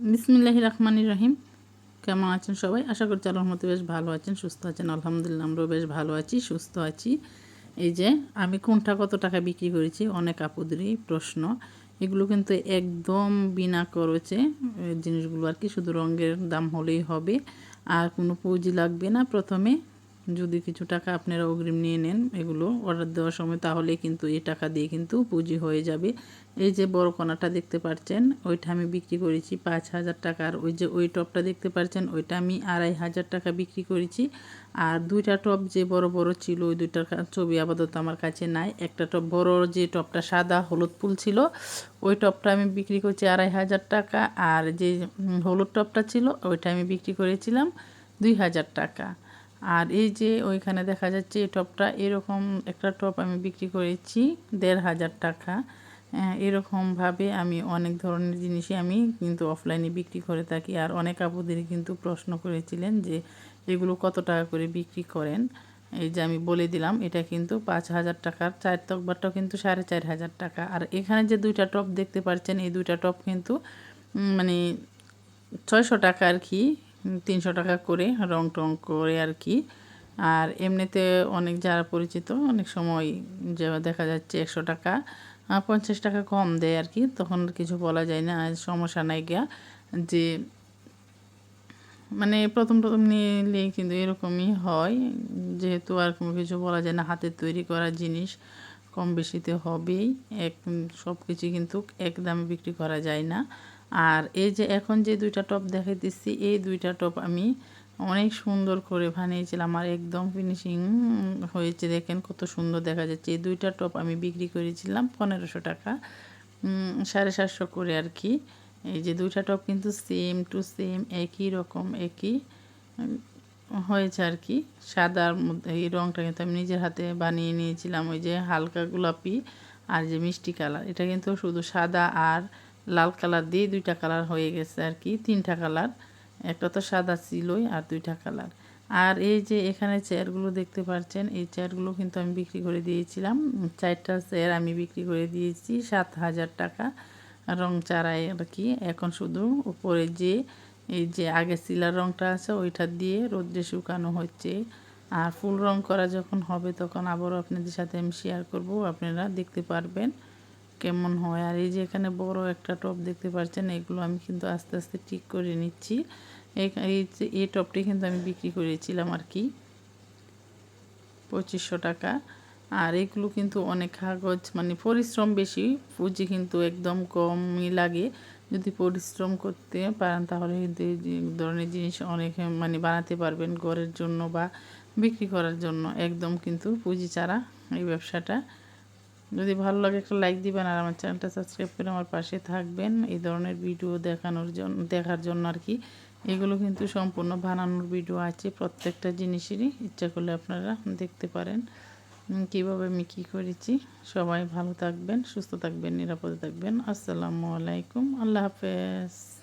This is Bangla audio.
বিসমিল্লাহ রহমানির রহিম কেমন আছেন সবাই? আশা করছি মতো বেশ ভালো আছেন, সুস্থ আছেন। আলহামদুলিল্লাহ, আমরাও বেশ ভালো আছি, সুস্থ আছি। এই যে, আমি কোনটা কত টাকা বিক্রি করেছি? অনেক আপুদেরই প্রশ্ন। এগুলো কিন্তু একদম বিনা খরচে জিনিসগুলো আর কি শুধু রঙের দাম হলেই হবে। আর কোনো পুঁজি লাগবে না প্রথমে। যদি কিছু টাকা আপনারা অগ্রিম নিয়ে নেন, এগুলো অর্ডার দেওয়ার সময়, তাহলে কিন্তু এই টাকা দিয়ে কিন্তু পুঁজি হয়ে যাবে। এই যে বড় কণাটা দেখতে পাচ্ছেন ওইটা আমি বিক্রি করেছি পাঁচ হাজার টাকার ওই যে ওই টপটা দেখতে পাচ্ছেন ওইটা আমি আড়াই হাজার টাকা বিক্রি করেছি। আর দুইটা টপ যে বড় বড় ছিল, ওই দুইটার ছবি আপাতত আমার কাছে নাই। একটা টপ বড়, যে টপটা সাদা, হলুদ ফুল ছিল, ওই টপটা আমি বিক্রি করছি আড়াই হাজার টাকা। আর যে হলুদ টপটা ছিল, ওইটা আমি বিক্রি করেছিলাম দুই হাজার টাকা। আর এই যে ওইখানে দেখা যাচ্ছে এই টপটা, এরকম একটা টপ আমি বিক্রি করেছি দেড় হাজার টাকা। এরকমভাবে আমি অনেক ধরনের জিনিসই আমি কিন্তু অফলাইনে বিক্রি করে থাকি। আর অনেক আপুদের কিন্তু প্রশ্ন করেছিলেন যে এগুলো কত টাকা করে বিক্রি করেন? এই যে আমি বলে দিলাম, এটা কিন্তু পাঁচ হাজার টাকার, চার তকবারটাও কিন্তু সাড়ে চার হাজার টাকা। আর এখানে যে দুইটা টপ দেখতে পাচ্ছেন এই দুইটা টপ কিন্তু মানে ছয়শো টাকা আর কি তিনশো টাকা করে রং টং করে আর কি। আর এমনিতে অনেক যারা পরিচিত, অনেক সময় যে দেখা যাচ্ছে একশো টাকা পঞ্চাশ টাকা কম দেয় আর কি। তখন কিছু বলা যায় না সমস্যা নাই গিয়া। যে মানে প্রথম প্রথম নিলে কিন্তু এরকমই হয়। যেহেতু আর কোনো কিছু বলা যায় না হাতের তৈরি করা জিনিস কম বেশিতে হবেই। এক সব কিছু কিন্তু এক দামে বিক্রি করা যায় না। আর এই যে এখন যে দুইটা টপ দেখাইতেছি এই দুইটা টপ আমি অনেক সুন্দর করে বানিয়েছিলাম আর একদম ফিনিশিং হয়েছে। দেখেন কত সুন্দর দেখা যাচ্ছে। এই দুইটা টপ আমি বিক্রি করেছিলাম পনেরোশো টাকা সাড়ে সাতশো করে আর কি। এই যে দুইটা টপ কিন্তু সেম টু সেম একই রকম, একই হয়েছে আর কি। সাদার মধ্যে এই রঙটা কিন্তু আমি নিজের হাতে বানিয়ে নিয়েছিলাম। ওই যে হালকা গোলাপি আর যে মিষ্টি কালার, এটা কিন্তু শুধু সাদা আর লাল কালার দিয়ে দুইটা কালার হয়ে গেছে আর কি, তিনটা কালার। একটা তো সাদা ছিলই আর দুইটা কালার। আর এই যে এখানে চেয়ারগুলো দেখতে পাচ্ছেন, এই চেয়ারগুলো কিন্তু আমি বিক্রি করে দিয়েছিলাম। চারটা চেয়ার আমি বিক্রি করে দিয়েছি, সাত হাজার টাকা। রং চারাই আর কি, এখন শুধু উপরে যে, এই যে আগে সিলার রংটা আছে ওইটা দিয়ে রোদ্রে শুকানো হচ্ছে। আর ফুল রং করা যখন হবে তখন আবারও আপনাদের সাথে আমি শেয়ার করব, আপনারা দেখতে পারবেন। কেমন হয়? আর এই যে এখানে বড় একটা টপ দেখতে পাচ্ছেন, এগুলো আমি কিন্তু আস্তে আস্তে ঠিক করে নিচ্ছি। এই টপটি কিন্তু আমি বিক্রি করেছিলাম আর কি। পঁচিশশো টাকা। আর এগুলো কিন্তু অনেক কাগজ মানে পরিশ্রম বেশি, পুঁজি কিন্তু একদম কমই লাগে। যদি পরিশ্রম করতে পারেন, তাহলে কিন্তু এই ধরনের জিনিস অনেক মানে বানাতে পারবেন ঘরের জন্য বা বিক্রি করার জন্য। একদম কিন্তু পুঁজি ছাড়া এই ব্যবসাটা। যদি ভালো লাগে একটা লাইক দিবেন আর আমার চ্যানেলটা সাবস্ক্রাইব করে আমার পাশে থাকবেন। এই ধরনের ভিডিও দেখানোর জন্য দেখার জন্য আর কি। এগুলো কিন্তু সম্পূর্ণ বানানোর ভিডিও আছে, প্রত্যেকটা জিনিসেরই। ইচ্ছা করলে আপনারা দেখতে পারেন। কীভাবে আমি কী করেছি। সবাই ভালো থাকবেন, সুস্থ থাকবেন, নিরাপদে থাকবেন। আসসালামু আলাইকুম। আল্লাহ হাফেজ।